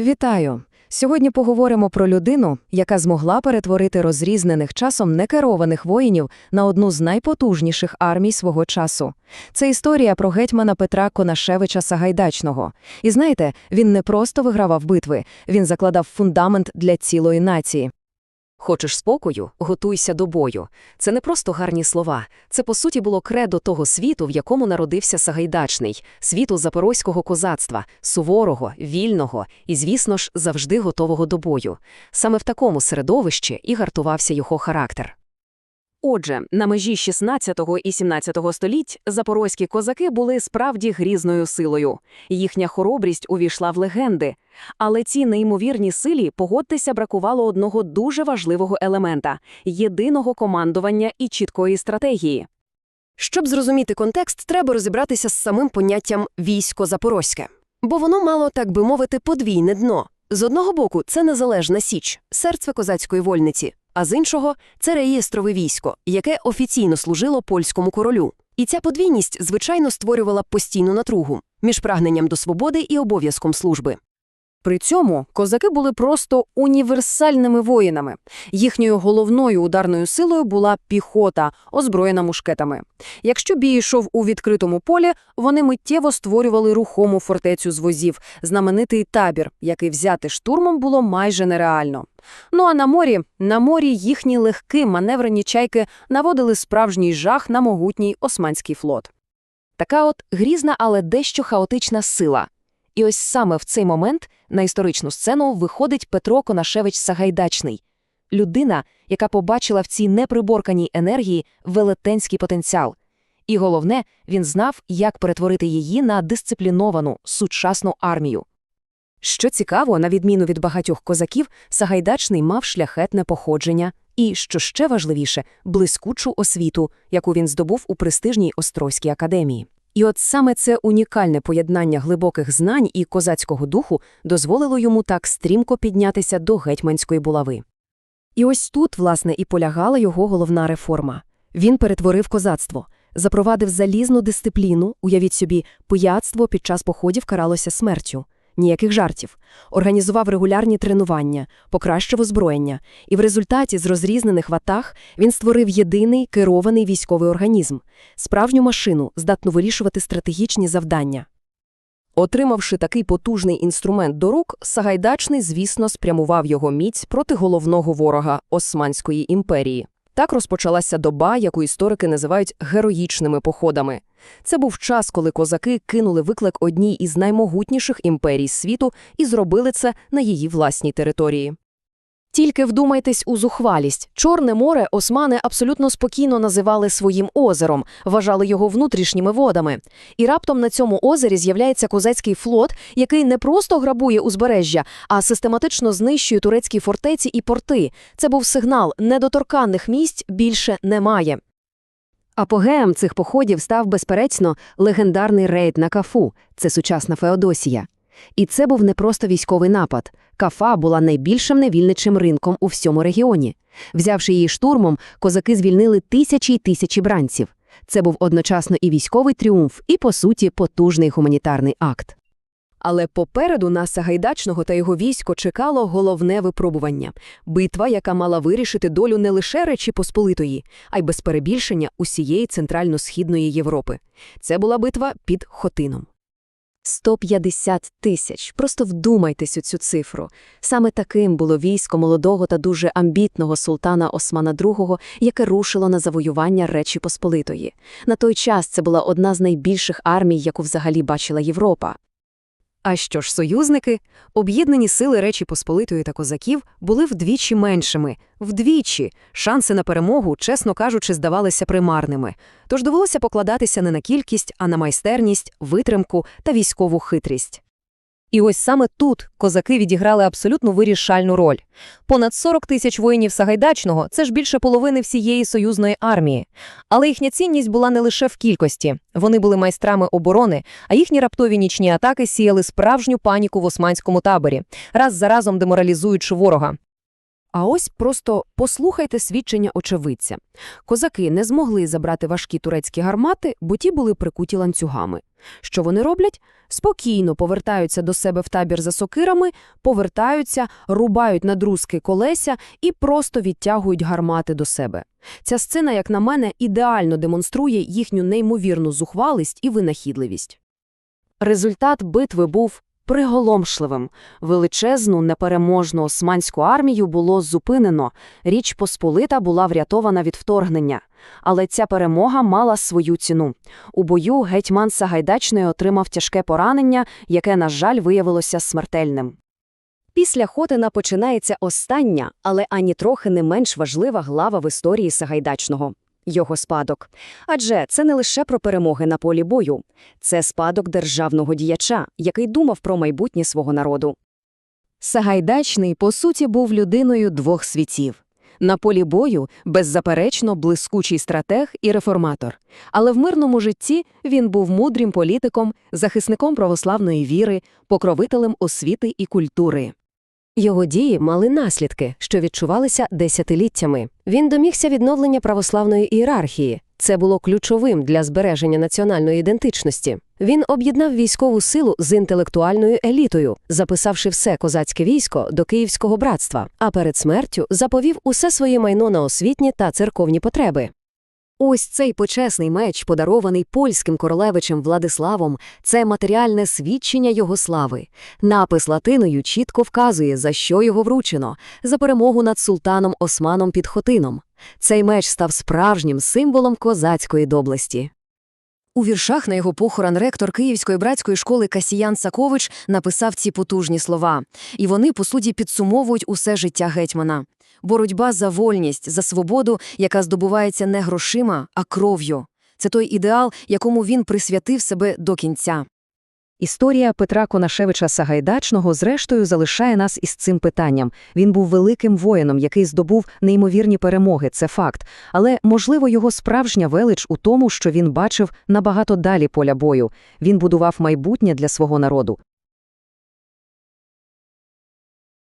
Вітаю! Сьогодні поговоримо про людину, яка змогла перетворити розрізнених часом некерованих воїнів на одну з найпотужніших армій свого часу. Це історія про гетьмана Петра Конашевича Сагайдачного. І знаєте, він не просто вигравав битви, він закладав фундамент для цілої нації. Хочеш спокою? Готуйся до бою. Це не просто гарні слова. Це, по суті, було кредо того світу, в якому народився Сагайдачний, світу запорозького козацтва, суворого, вільного і, звісно ж, завжди готового до бою. Саме в такому середовищі і гартувався його характер. Отже, на межі 16 і 17 століть запорозькі козаки були справді грізною силою. Їхня хоробрість увійшла в легенди. Але цій неймовірній силі, погодьтеся, бракувало одного дуже важливого елемента – єдиного командування і чіткої стратегії. Щоб зрозуміти контекст, треба розібратися з самим поняттям «військо Запорозьке». Бо воно мало, так би мовити, подвійне дно. З одного боку, це незалежна січ, серце козацької вольниці, а з іншого – це реєстрове військо, яке офіційно служило польському королю. І ця подвійність, звичайно, створювала постійну натругу між прагненням до свободи і обов'язком служби. При цьому козаки були просто універсальними воїнами. Їхньою головною ударною силою була піхота, озброєна мушкетами. Якщо бій йшов у відкритому полі, вони миттєво створювали рухому фортецю з возів, знаменитий табір, який взяти штурмом було майже нереально. Ну а на морі, на морі їхні легкі маневрені чайки наводили справжній жах на могутній османський флот. Така от грізна, але дещо хаотична сила. І ось саме в цей момент на історичну сцену виходить Петро Конашевич Сагайдачний. Людина, яка побачила в цій неприборканій енергії велетенський потенціал. І головне, він знав, як перетворити її на дисципліновану, сучасну армію. Що цікаво, на відміну від багатьох козаків, Сагайдачний мав шляхетне походження і, що ще важливіше, блискучу освіту, яку він здобув у престижній Острозькій академії. І от саме це унікальне поєднання глибоких знань і козацького духу дозволило йому так стрімко піднятися до гетьманської булави. І ось тут, власне, і полягала його головна реформа. Він перетворив козацтво, запровадив залізну дисципліну, уявіть собі, пияцтво під час походів каралося смертю. Ніяких жартів. Організував регулярні тренування, покращив озброєння, і в результаті з розрізнених ватаг він створив єдиний керований військовий організм – справжню машину, здатну вирішувати стратегічні завдання. Отримавши такий потужний інструмент до рук, Сагайдачний, звісно, спрямував його міць проти головного ворога – Османської імперії. Так розпочалася доба, яку історики називають героїчними походами. Це був час, коли козаки кинули виклик одній із наймогутніших імперій світу і зробили це на її власній території. Тільки вдумайтесь у зухвалість. Чорне море османи абсолютно спокійно називали своїм озером, вважали його внутрішніми водами. І раптом на цьому озері з'являється козацький флот, який не просто грабує узбережжя, а систематично знищує турецькі фортеці і порти. Це був сигнал недоторканних місць більше немає. Апогеєм цих походів став, безперечно, легендарний рейд на Кафу – це сучасна Феодосія. І це був не просто військовий напад. Кафа була найбільшим невільничим ринком у всьому регіоні. Взявши її штурмом, козаки звільнили тисячі й тисячі бранців. Це був одночасно і військовий тріумф, і, по суті, потужний гуманітарний акт. Але попереду на Сагайдачного та його військо чекало головне випробування – битва, яка мала вирішити долю не лише Речі Посполитої, а й без перебільшення усієї центрально-східної Європи. Це була битва під Хотином. 150 тисяч. Просто вдумайтесь у цю цифру. Саме таким було військо молодого та дуже амбітного султана Османа II, яке рушило на завоювання Речі Посполитої. На той час це була одна з найбільших армій, яку взагалі бачила Європа. А що ж союзники? Об'єднані сили Речі Посполитої та козаків були вдвічі меншими. Вдвічі. Шанси на перемогу, чесно кажучи, здавалися примарними. Тож довелося покладатися не на кількість, а на майстерність, витримку та військову хитрість. І ось саме тут козаки відіграли абсолютно вирішальну роль. Понад 40 тисяч воїнів Сагайдачного – це ж більше половини всієї союзної армії. Але їхня цінність була не лише в кількості. Вони були майстрами оборони, а їхні раптові нічні атаки сіяли справжню паніку в османському таборі, раз за разом деморалізуючи ворога. А ось просто послухайте свідчення очевидця. Козаки не змогли забрати важкі турецькі гармати, бо ті були прикуті ланцюгами. Що вони роблять? Спокійно повертаються до себе в табір за сокирами, повертаються, рубають надрузки колеся і просто відтягують гармати до себе. Ця сцена, як на мене, ідеально демонструє їхню неймовірну зухвалість і винахідливість. Результат битви був приголомшливим. Величезну, непереможну османську армію було зупинено, Річ Посполита була врятована від вторгнення. Але ця перемога мала свою ціну. У бою гетьман Сагайдачний отримав тяжке поранення, яке, на жаль, виявилося смертельним. Після Хотина починається остання, але ані трохи не менш важлива глава в історії Сагайдачного – його спадок. Адже це не лише про перемоги на полі бою. Це спадок державного діяча, який думав про майбутнє свого народу. Сагайдачний, по суті, був людиною двох світів. На полі бою, беззаперечно, блискучий стратег і реформатор. Але в мирному житті він був мудрим політиком, захисником православної віри, покровителем освіти і культури. Його дії мали наслідки, що відчувалися десятиліттями. Він домігся відновлення православної ієрархії. Це було ключовим для збереження національної ідентичності. Він об'єднав військову силу з інтелектуальною елітою, записавши все козацьке військо до Київського братства, а перед смертю заповів усе своє майно на освітні та церковні потреби. Ось цей почесний меч, подарований польським королевичем Владиславом, це матеріальне свідчення його слави. Напис латиною чітко вказує, за що його вручено – за перемогу над султаном Османом під Хотином. Цей меч став справжнім символом козацької доблесті. У віршах на його похорон ректор Київської братської школи Касіян Сакович написав ці потужні слова. І вони, по суті, підсумовують усе життя гетьмана. Боротьба за вольність, за свободу, яка здобувається не грошима, а кров'ю. Це той ідеал, якому він присвятив себе до кінця. Історія Петра Конашевича Сагайдачного зрештою залишає нас із цим питанням. Він був великим воїном, який здобув неймовірні перемоги, це факт. Але, можливо, його справжня велич у тому, що він бачив набагато далі поля бою. Він будував майбутнє для свого народу.